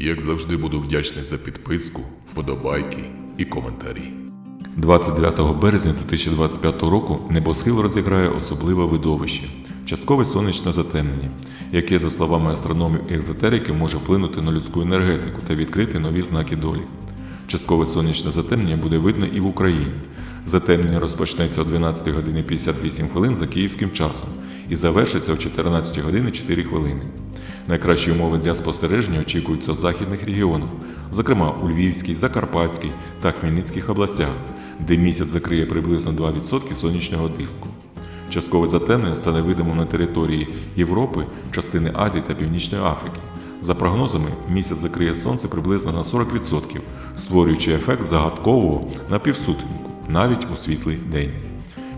Як завжди буду вдячний за підписку, вподобайки і коментарі. 29 березня 2025 року небосхил розіграє особливе видовище часткове сонячне затемнення, яке, за словами астрономів і екзотерики, може вплинути на людську енергетику та відкрити нові знаки долі. Часткове сонячне затемнення буде видно і в Україні. Затемнення розпочнеться о 12 годині 58 хвилин за київським часом і завершиться о 14 години 4 хвилини. Найкращі умови для спостереження очікуються в західних регіонах, зокрема у Львівській, Закарпатській та Хмельницьких областях, де місяць закриє приблизно 2% сонячного диску. Часткове затемнення стане видимим на території Європи, частини Азії та Північної Африки. За прогнозами, місяць закриє сонце приблизно на 40%, створюючи ефект загадкового напівсутінку, навіть у світлий день.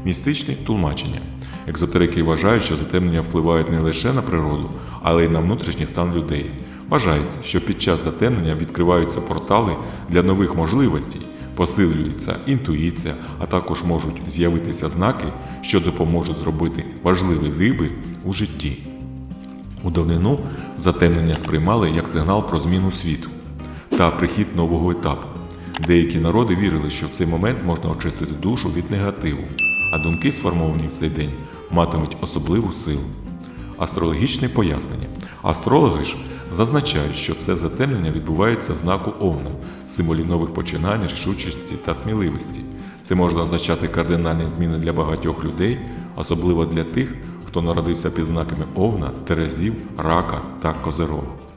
Містичне тлумачення. Екзотерики вважають, що затемнення впливають не лише на природу, але й на внутрішній стан людей. Вважається, що під час затемнення відкриваються портали для нових можливостей, посилюється інтуїція, а також можуть з'явитися знаки, що допоможуть зробити важливий вибір у житті. У давнину затемнення сприймали як сигнал про зміну світу та прихід нового етапу. Деякі народи вірили, що в цей момент можна очистити душу від негативу, а думки, сформовані в цей день, матимуть особливу силу. Астрологічне пояснення. Астрологи ж зазначають, що це затемнення відбувається в знаку Овна, символі нових починань, рішучості та сміливості. Це може означати кардинальні зміни для багатьох людей, особливо для тих, хто народився під знаками Овна, Терезів, Рака та Козерога.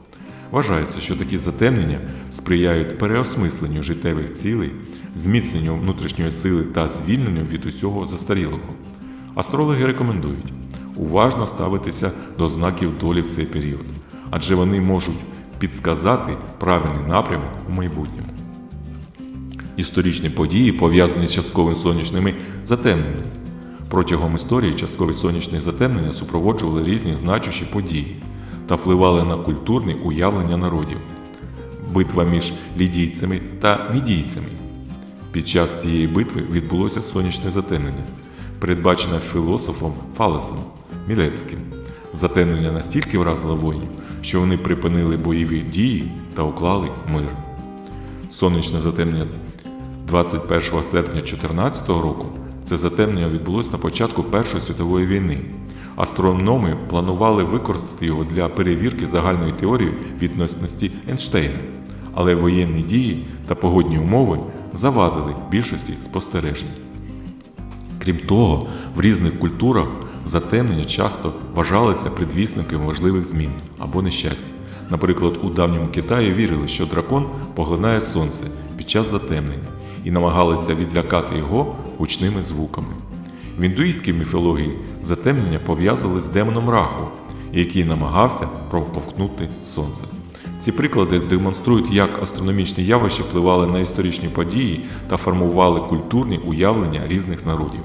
Вважається, що такі затемнення сприяють переосмисленню життєвих цілей, зміцненню внутрішньої сили та звільненню від усього застарілого. Астрологи рекомендують уважно ставитися до знаків долі в цей період, адже вони можуть підсказати правильний напрямок у майбутньому. Історичні події пов'язані з частковими сонячними затемненнями. Протягом історії часткові сонячні затемнення супроводжували різні значущі події та впливали на культурні уявлення народів. Битва між лідійцями та мідійцями. Під час цієї битви відбулося сонячне затемнення, передбачене філософом Фалесом Мілецьким. Затемнення настільки вразило воїнів, що вони припинили бойові дії та уклали мир. Сонячне затемнення 21 серпня 2014 року це затемнення відбулось на початку Першої світової війни. Астрономи планували використати його для перевірки загальної теорії відносності Ейнштейна, але воєнні дії та погодні умови завадили більшості спостережень. Крім того, в різних культурах затемнення часто вважалися предвісниками важливих змін або нещастя. Наприклад, у давньому Китаї вірили, що дракон поглинає сонце під час затемнення і намагалися відлякати його гучними звуками. В індуїзькій міфології затемнення пов'язали з демоном Раху, який намагався проковтнути сонце. Ці приклади демонструють, як астрономічні явища впливали на історичні події та формували культурні уявлення різних народів.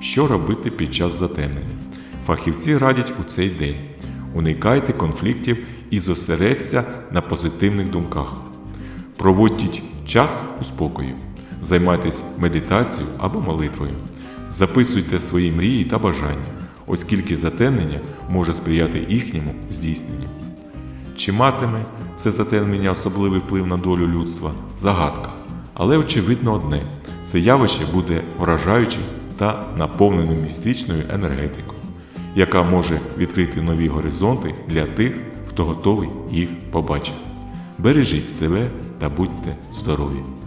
Що робити під час затемнення? Фахівці радять у цей день. Уникайте конфліктів і зосередься на позитивних думках. Проводіть час у спокої, займайтесь медитацією або молитвою, записуйте свої мрії та бажання, оскільки затемнення може сприяти їхньому здійсненню. Чи матиме це затемнення особливий вплив на долю людства? Загадка. Але очевидно одне: це явище буде вражаючим та наповненим містичною енергетикою, яка може відкрити нові горизонти для тих, хто готовий їх побачити. Бережіть себе та будьте здорові!